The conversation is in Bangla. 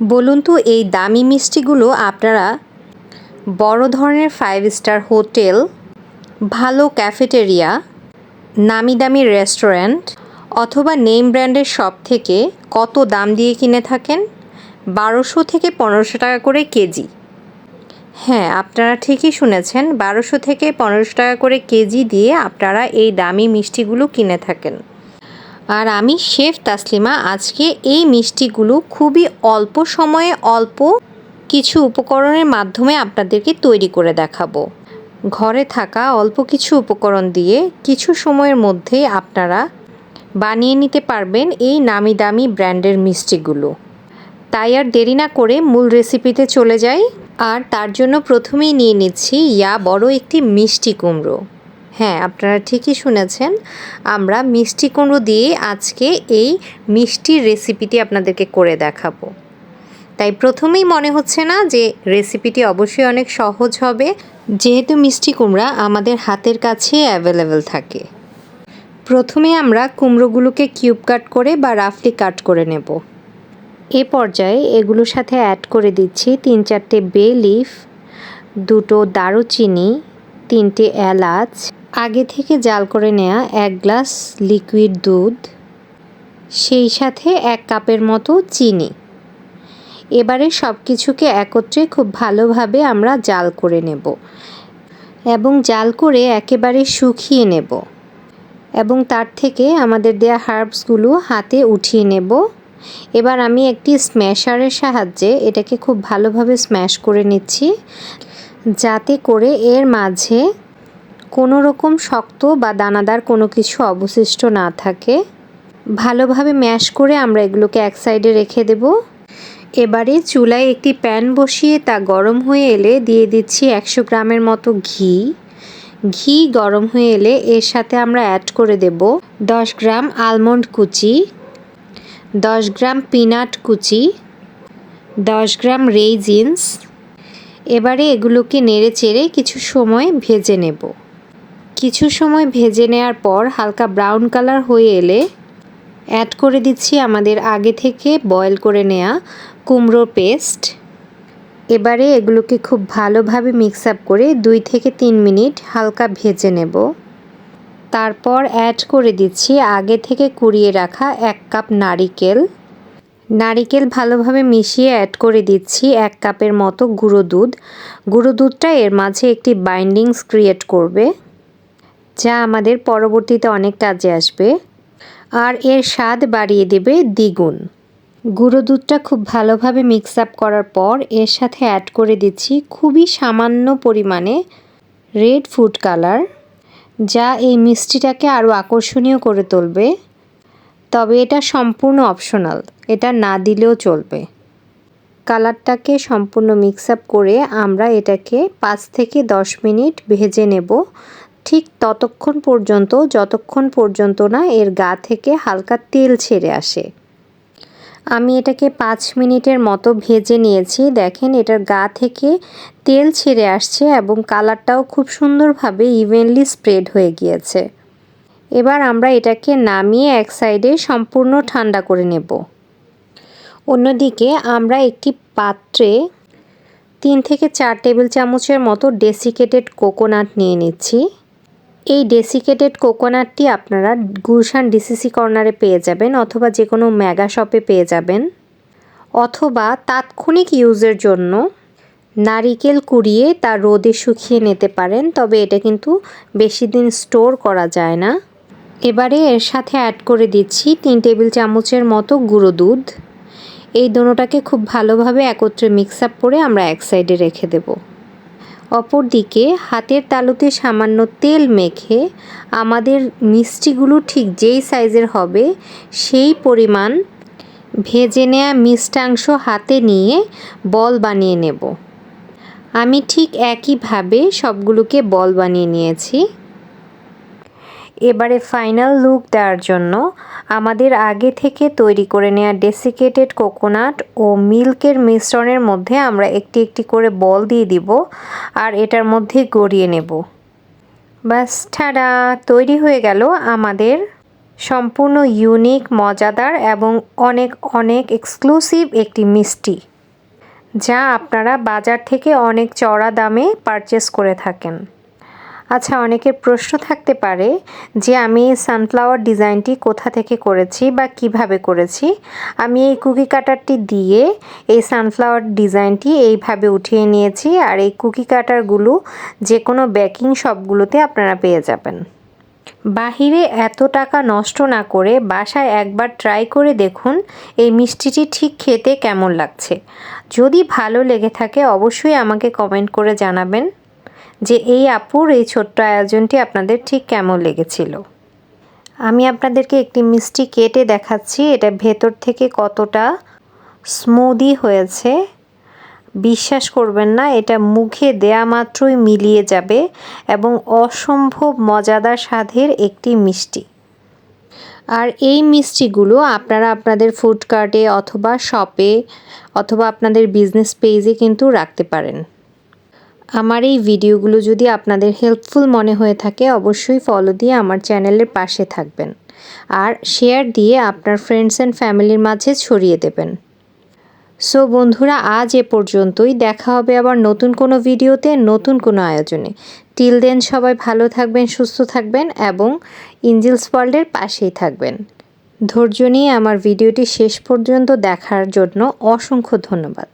বলুন তো এই দামি মিষ্টিগুলো আপনারা বড় ধরনের ফাইভ স্টার হোটেল, ভালো ক্যাফেটেরিয়া নামি দামি রেস্টুরেন্ট অথবা নেম ব্র্যান্ডের শপ থেকে কত দাম দিয়ে কিনে থাকেন? বারোশো থেকে পনেরোশো টাকা করে কেজি। হ্যাঁ আপনারা ঠিকই শুনেছেন, বারোশো থেকে পনেরোশো টাকা করে কেজি দিয়ে আপনারা এই দামি মিষ্টিগুলো কিনে থাকেন। আর আমি শেফ তাসলিমা, আজকে এই মিষ্টিগুলো খুবই অল্প সময়ে অল্প কিছু উপকরণের মাধ্যমে আপনাদেরকে তৈরি করে দেখাবো। ঘরে থাকা অল্প কিছু উপকরণ দিয়ে কিছু সময়ের মধ্যে আপনারা বানিয়ে নিতে পারবেন এই নামি দামি ব্র্যান্ডের মিষ্টিগুলো। তাই আর দেরি না করে মূল রেসিপিতে চলে যাই। আর তার জন্য প্রথমেই নিয়ে নিচ্ছি ইয়া বড় একটি মিষ্টি কুমড়ো। হ্যাঁ আপনারা ঠিকই শুনেছেন। আমরা মিষ্টি কুমড়ো দিয়ে আজকে এই মিষ্টির রেসিপিটি আপনাদেরকে করে দেখাবো। তাই প্রথমেই মনে হচ্ছে না যে রেসিপিটি অবশ্যই অনেক সহজ হবে, যেহেতু মিষ্টি কুমড়া আমাদের হাতের কাছে অ্যাভেলেবেল থাকে। প্রথমে আমরা কুমড়োগুলোকে কিউব কাট করে বা রাফলি কাট করে নেব। এ পর্যায়ে এগুলোর সাথে অ্যাড করে দিচ্ছি তিন চারটে বে লিফ দুটো দারুচিনি, তিনটে এলাচ আগে থেকে জাল করে নেওয়া এক গ্লাস লিকুইড দুধ, সেই সাথে এক কাপের মতো চিনি। এবারে সব কিছুকে একত্রে খুব ভালোভাবে আমরা জাল করে নেব এবং জাল করে একেবারে শুকিয়ে নেব এবং তার থেকে আমাদের দেয়া হার্বসগুলো হাতে উঠিয়ে নেব। এবার আমি একটি স্ম্যাশারের সাহায্যে এটাকে খুব ভালোভাবে স্ম্যাশ করে নিচ্ছি যাতে করে এর মাঝে কোনো রকম শক্ত বা দানাদার কোনো কিছু অবশিষ্ট না থাকে। ভালোভাবে ম্যাশ করে আমরা এগুলোকে এক সাইডে রেখে দেব। এবারে চুলায় একটি প্যান বসিয়ে তা গরম হয়ে এলে দিয়ে দিচ্ছি একশো গ্রামের মতো ঘি। ঘি গরম হয়ে এলে এর সাথে আমরা অ্যাড করে দেব দশ গ্রাম আলমন্ড কুচি, দশ গ্রাম পিনাট কুচি, দশ গ্রাম রেইজিন্স। এবারে এগুলোকে নেড়ে চেড়ে কিছু সময় ভেজে নেব। কিছু সময় ভেজে নেওয়ার পর হালকা ব্রাউন কালার হয়ে এলে অ্যাড করে দিচ্ছি আমাদের আগে থেকে বয়েল করে নেওয়া কুমড়োর পেস্ট এবারে এগুলোকে খুব ভালোভাবে মিক্স আপ করে দুই থেকে তিন মিনিট হালকা ভেজে নেব। তারপর অ্যাড করে দিচ্ছি আগে থেকে কুড়িয়ে রাখা এক কাপ নারিকেল। নারিকেল ভালোভাবে মিশিয়ে অ্যাড করে দিচ্ছি এক কাপের মতো গুঁড়ো দুধ। গুঁড়ো দুধটা এর মাঝে একটি বাইন্ডিংস ক্রিয়েট করবে। যা আমাদের পরবর্তীতে অনেক কাজে আসবে। আর এর স্বাদ বাড়িয়ে দেবে দ্বিগুণ। গুঁড়ো দুধটা খুব ভালোভাবে মিক্স আপ করার পর এর সাথে অ্যাড করে দিচ্ছি খুবই সামান্য পরিমাণে রেড ফুড কালার যা এই মিষ্টিটাকে আরও আকর্ষণীয় করে তুলবে। তবে এটা সম্পূর্ণ অপশনাল এটা না দিলেও চলবে। কালারটাকে সম্পূর্ণ মিক্স আপ করে আমরা এটাকে পাঁচ থেকে দশ মিনিট ভেজে নেব। ঠিক ততক্ষণ পর্যন্ত, যতক্ষণ পর্যন্ত না এর গা থেকে হালকা তেল ছেড়ে আসে। আমি এটাকে পাঁচ মিনিটের মতো ভেজে নিয়েছি। দেখেন, এটার গা থেকে তেল ছেড়ে আসছে এবং কালারটাও খুব সুন্দরভাবে ইভেনলি স্প্রেড হয়ে গিয়েছে। এবার আমরা এটাকে নামিয়ে এক সাইডে সম্পূর্ণ ঠান্ডা করে নেব। অন্যদিকে আমরা একটি পাত্রে তিন থেকে চার টেবিল চামচের মতো ডেসিকেটেড কোকোনাট নিয়ে নিচ্ছি। এই ডেসিকেটেড কোকোনাটটি আপনারা গুলশান ডিসিসি কর্নারে পেয়ে যাবেন অথবা যে কোনো মেগা শপে পেয়ে যাবেন। অথবা তাৎক্ষণিক ইউজের জন্য নারিকেল কুড়িয়ে তা রোদে শুকিয়ে নিতে পারেন, তবে এটা কিন্তু বেশি দিন স্টোর করা যায় না। এবারে এর সাথে অ্যাড করে দিচ্ছি তিন টেবিল চামচের মতো গুঁড়ো দুধ। এই দোনোটাকে খুব ভালোভাবে একত্রে মিক্স আপ করে আমরা এক সাইডে রেখে দেবো। অপরদিকে হাতের তালুতে সামান্য তেল মেখে আমাদের মিষ্টিগুলো ঠিক যেই সাইজের হবে সেই পরিমাণ ভেজে নেওয়া মিষ্টাংশ হাতে নিয়ে বল বানিয়ে নেব। আমি ঠিক একইভাবে সবগুলোকে বল বানিয়ে নিয়েছি। এবারে ফাইনাল লুক দেওয়ার জন্য আমাদের আগে থেকে তৈরি করে নেওয়া ডেসিকেটেড কোকোনাট ও মিল্কের মিশ্রণের মধ্যে আমরা একটি একটি করে বল দিয়ে দিব আর এটার মধ্যে গড়িয়ে নেব। বাস ঠাডা, তৈরি হয়ে গেল আমাদের সম্পূর্ণ ইউনিক মজাদার এবং অনেক অনেক এক্সক্লুসিভ একটি মিষ্টি, যা আপনারা বাজার থেকে অনেক চড়া দামে পারচেস করে থাকেন। আচ্ছা অনেকের প্রশ্ন থাকতে পারে যে আমি সানফ্লাওয়ার ডিজাইনটি কোথা থেকে করেছি বা কীভাবে করেছি। আমি এই কুকি কাটারটি দিয়ে এই সানফ্লাওয়ার ডিজাইনটি এইভাবে উঠিয়ে নিয়েছি আর এই কুকি কাটারগুলো যে কোনো বেকিং শপগুলোতে আপনারা পেয়ে যাবেন। বাহিরে এত টাকা নষ্ট না করে বাসায় একবার ট্রাই করে দেখুন এই মিষ্টিটি ঠিক খেতে কেমন লাগছে। যদি ভালো লেগে থাকে অবশ্যই আমাকে কমেন্ট করে জানাবেন। যে এই আপুর এই ছোট্ট আয়োজনটি আপনাদের ঠিক কেমন লেগেছিল। আমি আপনাদেরকে একটি মিষ্টি কেটে দেখাচ্ছি, এটা ভেতর থেকে কতটা স্মুদি হয়েছে। বিশ্বাস করবেন না, এটা মুখে দেয়া মাত্রই মিলিয়ে যাবে এবং অসম্ভব মজাদার স্বাদের একটি মিষ্টি। আর এই মিষ্টিগুলো আপনারা আপনাদের ফুড কার্টে অথবা শপে অথবা আপনাদের বিজনেস পেজে কিন্তু রাখতে পারেন। আমার এই ভিডিওগুলো যদি আপনাদের হেল্পফুল মনে হয়ে থাকে, অবশ্যই ফলো দিয়ে আমার চ্যানেলের পাশে থাকবেন। আর শেয়ার দিয়ে আপনার ফ্রেন্ডস অ্যান্ড ফ্যামিলির মাঝে ছড়িয়ে দেবেন। সো বন্ধুরা, আজ এ পর্যন্তই। দেখা হবে আবার নতুন কোনো ভিডিওতে, নতুন কোনো আয়োজনে। টিল দেন সবাই ভালো থাকবেন, সুস্থ থাকবেন এবং ইঞ্জিলস ওয়ার্ল্ডের পাশেই থাকবেন। ধৈর্য নিয়ে আমার ভিডিওটি শেষ পর্যন্ত দেখার জন্য অসংখ্য ধন্যবাদ।